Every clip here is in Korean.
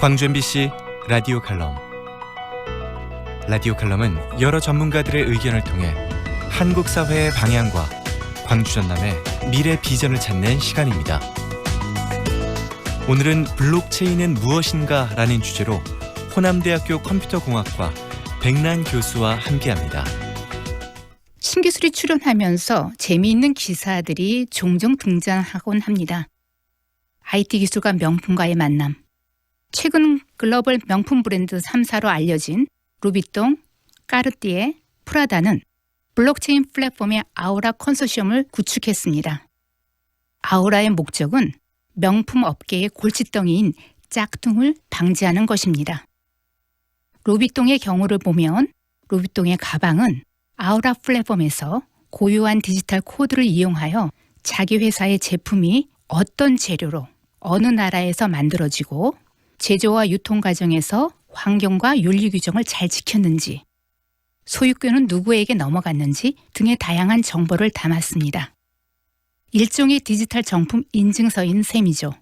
광주 MBC 라디오 칼럼 라디오 칼럼은 여러 전문가들의 의견을 통해 한국 사회의 방향과 광주 전남의 미래 비전을 찾는 시간입니다. 오늘은 블록체인은 무엇인가 라는 주제로 호남대학교 컴퓨터공학과 백란 교수와 함께합니다. 신기술이 출연하면서 재미있는 기사들이 종종 등장하곤 합니다. IT 기술과 명품과의 만남. 최근 글로벌 명품 브랜드 3사로 알려진 루비통, 까르띠에, 프라다는 블록체인 플랫폼의 아우라 컨소시엄을 구축했습니다. 아우라의 목적은 명품 업계의 골칫덩이인 짝퉁을 방지하는 것입니다. 루비통의 경우를 보면 루비통의 가방은 아우라 플랫폼에서 고유한 디지털 코드를 이용하여 자기 회사의 제품이 어떤 재료로 어느 나라에서 만들어지고 제조와 유통 과정에서 환경과 윤리 규정을 잘 지켰는지 소유권은 누구에게 넘어갔는지 등의 다양한 정보를 담았습니다. 일종의 디지털 정품 인증서인 셈이죠.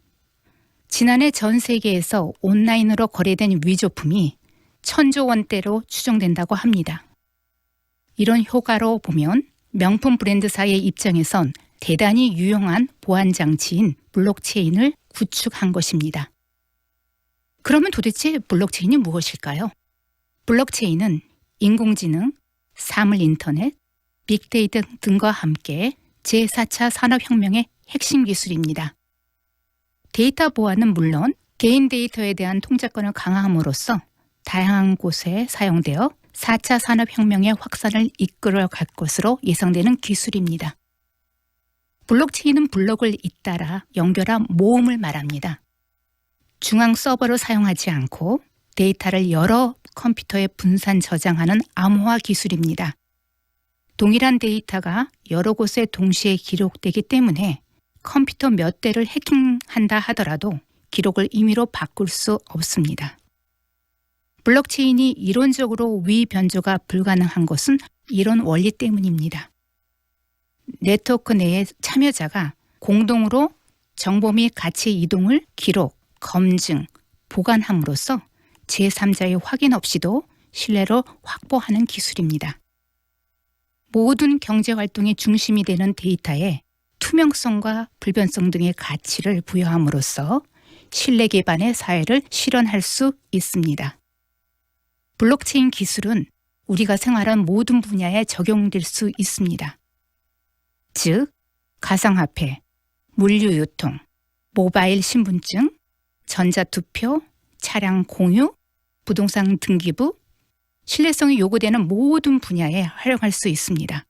지난해 전 세계에서 온라인으로 거래된 위조품이 천조 원대로 추정된다고 합니다. 이런 효과로 보면 명품 브랜드사의 입장에선 대단히 유용한 보안 장치인 블록체인을 구축한 것입니다. 그러면 도대체 블록체인이 무엇일까요? 블록체인은 인공지능, 사물 인터넷, 빅데이터 등과 함께 제4차 산업혁명의 핵심 기술입니다. 데이터 보안은 물론 개인 데이터에 대한 통제권을 강화함으로써 다양한 곳에 사용되어 4차 산업혁명의 확산을 이끌어 갈 것으로 예상되는 기술입니다. 블록체인은 블록을 잇따라 연결한 모음을 말합니다. 중앙 서버를 사용하지 않고 데이터를 여러 컴퓨터에 분산 저장하는 암호화 기술입니다. 동일한 데이터가 여러 곳에 동시에 기록되기 때문에 컴퓨터 몇 대를 해킹한다 하더라도 기록을 임의로 바꿀 수 없습니다. 블록체인이 이론적으로 위 변조가 불가능한 것은 이런 원리 때문입니다. 네트워크 내의 참여자가 공동으로 정보 및 가치 이동을 기록, 검증, 보관함으로써 제3자의 확인 없이도 신뢰를 확보하는 기술입니다. 모든 경제 활동의 중심이 되는 데이터에 투명성과 불변성 등의 가치를 부여함으로써 신뢰 기반의 사회를 실현할 수 있습니다. 블록체인 기술은 우리가 생활한 모든 분야에 적용될 수 있습니다. 즉, 가상화폐, 물류유통, 모바일 신분증, 전자투표, 차량 공유, 부동산 등기부, 신뢰성이 요구되는 모든 분야에 활용할 수 있습니다.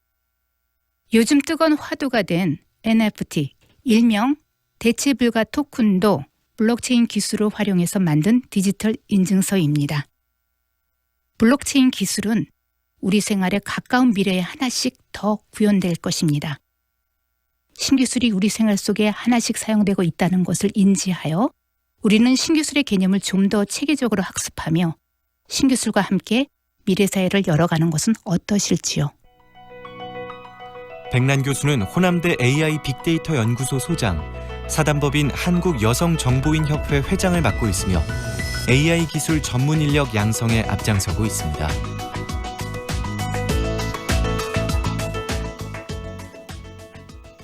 요즘 뜨거운 화두가 된 NFT, 일명 대체 불가 토큰도 블록체인 기술을 활용해서 만든 디지털 인증서입니다. 블록체인 기술은 우리 생활에 가까운 미래에 하나씩 더 구현될 것입니다. 신기술이 우리 생활 속에 하나씩 사용되고 있다는 것을 인지하여 우리는 신기술의 개념을 좀 더 체계적으로 학습하며 신기술과 함께 미래 사회를 열어가는 것은 어떠실지요? 백란 교수는 호남대 AI 빅데이터 연구소 소장, 사단법인 한국 여성 정보인 협회 회장을 맡고 있으며 AI 기술 전문 인력 양성에 앞장서고 있습니다.